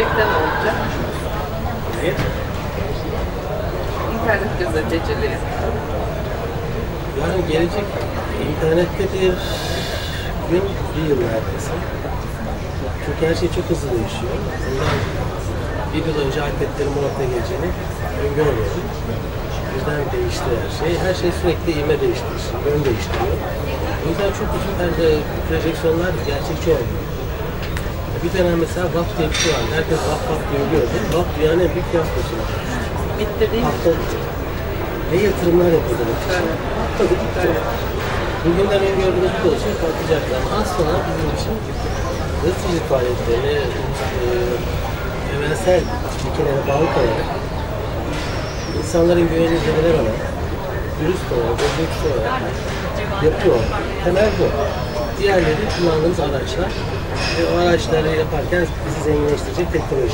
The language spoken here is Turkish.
Gelecekte ne olacak? Niye? İnternet gazeteciliği. Yani gelecek internette bir gün bir yıl neredeyse. Çünkü her şey çok hızlı değişiyor. Bundan bir yıl önce iPad'lerin bu noktaya geleceğini öngörmüyorum. Birden değişti her şey. Her şey sürekli ivme değiştiriyor, yön değiştiriyor. O yüzden çok uzun bence projeksiyonlar gerçekçi olmuyor. Bir dönem mesela VAP diye bir şey var. Herkes VAP VAP diye biliyordu. VAP dünyanın en büyük fiyaskosu. Bitti değil mi? Patladı. Ne yatırımlar yapıldı. Evet. Patladı gitti. Bugünden öngördüğümüz bu olacak patlayacaklar. Az sonra bizim için gazetecilik faaliyetlerini e, evrensel ilkelere bağlı kalarak insanların güvenini zedeler olan dürüst olarak, objektif olarak yapıyor. Temel bu. Diğerleri kullandığımız araçlar ve o araçları yaparken bizi zenginleştirecek teknoloji.